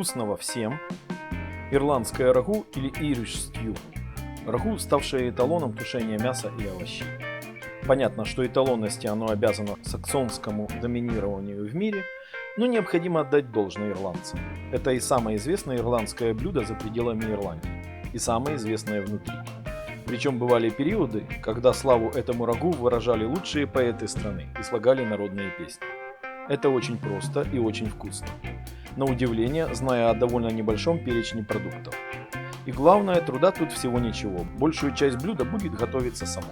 Вкусного всем! Ирландское рагу или Irish stew. Рагу, ставшее эталоном тушения мяса и овощей. Понятно, что эталонности оно обязано саксонскому доминированию в мире, но необходимо отдать должное ирландцам. Это и самое известное ирландское блюдо за пределами Ирландии, и самое известное внутри. Причем бывали периоды, когда славу этому рагу выражали лучшие поэты страны и слагали народные песни. Это очень просто и очень вкусно. На удивление, зная о довольно небольшом перечне продуктов. И главное, труда тут всего ничего. Большую часть блюда будет готовиться само.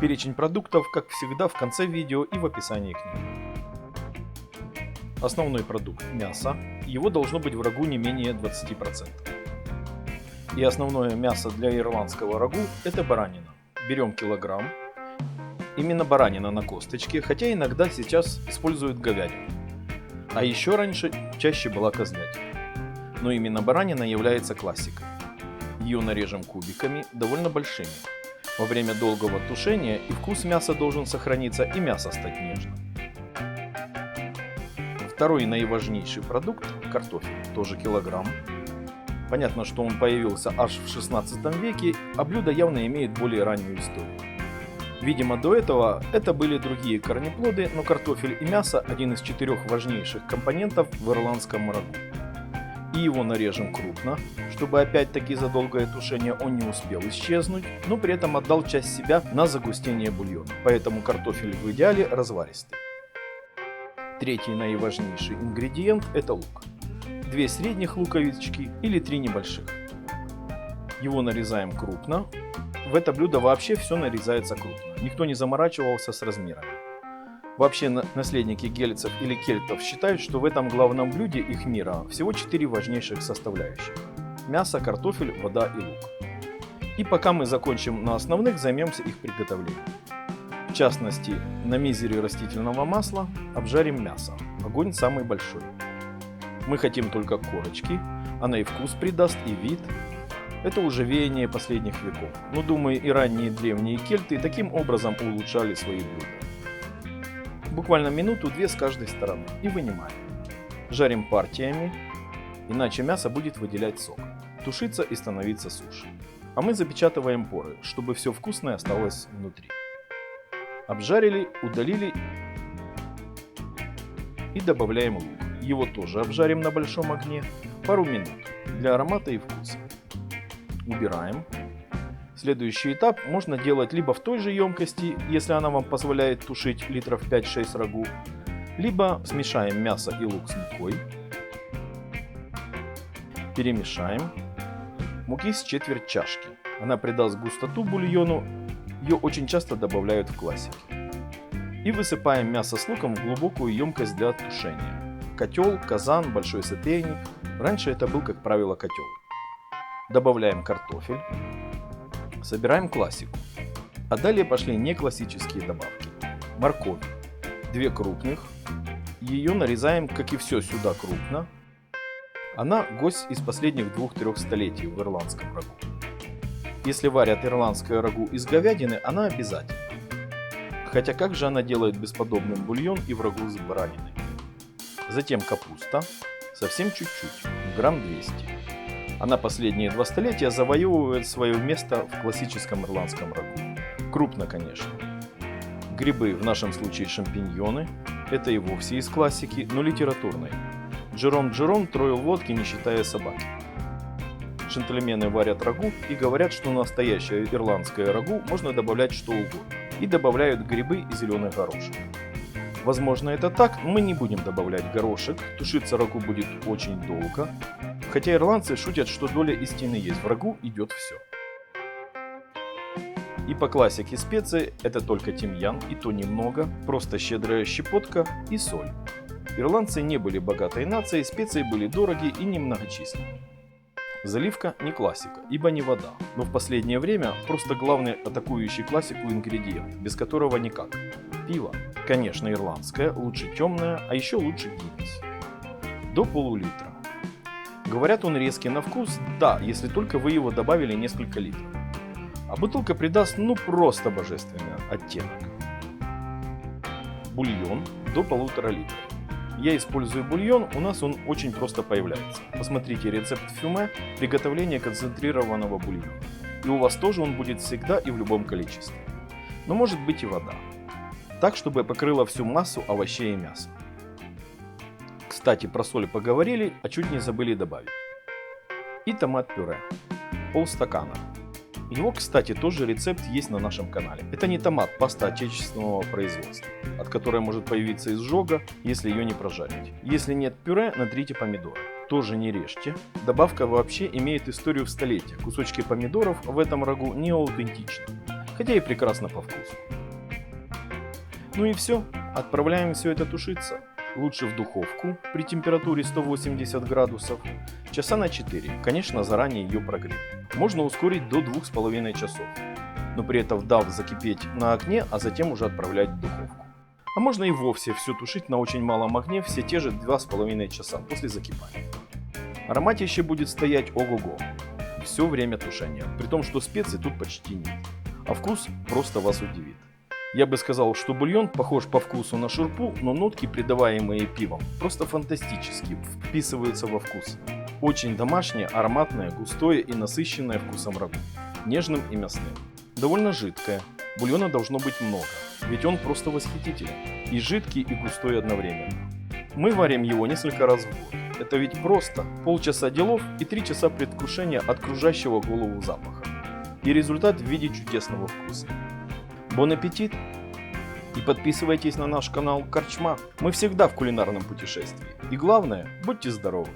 Перечень продуктов, как всегда, в конце видео и в описании к нему. Основной продукт – мясо. Его должно быть в рагу не менее 20%. И основное мясо для ирландского рагу – это баранина. Берем килограмм. Именно баранина на косточке, хотя иногда сейчас используют говядину. А еще раньше чаще была козлятина. Но именно баранина является классикой. Ее нарежем кубиками, довольно большими. Во время долгого тушения и вкус мяса должен сохраниться, и мясо стать нежным. Второй наиважнейший продукт – картофель, тоже килограмм. Понятно, что он появился аж в 16 веке, а блюдо явно имеет более раннюю историю. Видимо, до этого это были другие корнеплоды, но картофель и мясо – один из четырех важнейших компонентов в ирландском рагу. И его нарежем крупно, чтобы опять-таки за долгое тушение он не успел исчезнуть, но при этом отдал часть себя на загустение бульона, поэтому картофель в идеале разваристый. Третий наиважнейший ингредиент – это лук. Две средних луковички или три небольших. Его нарезаем крупно. В это блюдо вообще все нарезается крупно. Никто не заморачивался с размерами. Вообще наследники гельцев или кельтов считают, что в этом главном блюде их мира всего четыре важнейших составляющих. Мясо, картофель, вода и лук. И пока мы закончим на основных, займемся их приготовлением. В частности, на мизере растительного масла обжарим мясо. Огонь самый большой. Мы хотим только корочки, она и вкус придаст, и вид. Это уже веяние последних веков. Но думаю, и ранние древние кельты таким образом улучшали свои блюда. Буквально минуту-две с каждой стороны и вынимаем. Жарим партиями, иначе мясо будет выделять сок, тушиться и становиться суше. А мы запечатываем поры, чтобы все вкусное осталось внутри. Обжарили, удалили и добавляем лук. Его тоже обжарим на большом огне пару минут для аромата и вкуса. Убираем. Следующий этап можно делать либо в той же емкости, если она вам позволяет тушить литров 5-6 рагу, либо смешаем мясо и лук с мукой, перемешаем, муки с четверть чашки. Она придаст густоту бульону, ее очень часто добавляют в классике. И высыпаем мясо с луком в глубокую емкость для тушения. Котел, казан, большой соперник. Раньше это был, как правило, котел. Добавляем картофель. Собираем классику. А далее пошли не классические добавки. Морковь. Две крупных. Ее нарезаем, как и все сюда, крупно. Она гость из последних двух-трех столетий в ирландском рагу. Если варят ирландское рагу из говядины, она обязательно. Хотя как же она делает бесподобным бульон и рагу с бараниной? Затем капуста, совсем чуть-чуть, грамм 200. Она последние два столетия завоевывает свое место в классическом ирландском рагу. Крупно, конечно. Грибы, в нашем случае шампиньоны, это и вовсе из классики, но литературной. Джером Джером троил водки, не считая собаки. Джентльмены варят рагу и говорят, что настоящее ирландское рагу можно добавлять что угодно. И добавляют грибы и зеленый горошек. Возможно это так, мы не будем добавлять горошек, тушиться рагу будет очень долго. Хотя ирландцы шутят, что доля истины есть, в рагу идет все. И по классике специи это только тимьян, и то немного, просто щедрая щепотка и соль. Ирландцы не были богатой нацией, специи были дороги и немногочисленны. Заливка не классика, ибо не вода, но в последнее время просто главный атакующий классику ингредиент, без которого никак. Пиво. Конечно, ирландское, лучше темное, а еще лучше Гиннес. До полулитра. Говорят, он резкий на вкус, да, если только вы его добавили несколько литров. А бутылка придаст ну просто божественный оттенок. Бульон до полутора литров. Я использую бульон, у нас он очень просто появляется. Посмотрите рецепт фюме приготовления концентрированного бульона. И у вас тоже он будет всегда и в любом количестве. Но может быть и вода. Так, чтобы покрыла всю массу овощей и мяса. Кстати, про соль поговорили, а чуть не забыли добавить. И томат-пюре. Полстакана. Его, кстати, тоже рецепт есть на нашем канале. Это не томат, паста отечественного производства, от которой может появиться изжога, если ее не прожарить. Если нет пюре, натрите помидоры. Тоже не режьте. Добавка вообще имеет историю в столетие. Кусочки помидоров в этом рагу не аутентичны, хотя и прекрасно по вкусу. Ну и все, отправляем все это тушиться. Лучше в духовку при температуре 180 градусов, часа на 4, конечно заранее ее прогреть. Можно ускорить до 2,5 часов, но при этом дав закипеть на огне, а затем уже отправлять в духовку. А можно и вовсе все тушить на очень малом огне все те же 2,5 часа после закипания. Ароматище будет стоять ого-го все время тушения, при том, что специй тут почти нет. А вкус просто вас удивит. Я бы сказал, что бульон похож по вкусу на шурпу, но нотки, придаваемые пивом, просто фантастически вписываются во вкус. Очень домашнее, ароматное, густое и насыщенное вкусом рагу. Нежным и мясным. Довольно жидкое. Бульона должно быть много, ведь он просто восхитителен. И жидкий, и густой одновременно. Мы варим его несколько раз в год. Это ведь просто. Полчаса делов и три часа предвкушения от кружащего голову запаха. И результат в виде чудесного вкуса. Бон аппетит! И подписывайтесь на наш канал Корчма. Мы всегда в кулинарном путешествии. И главное, будьте здоровы!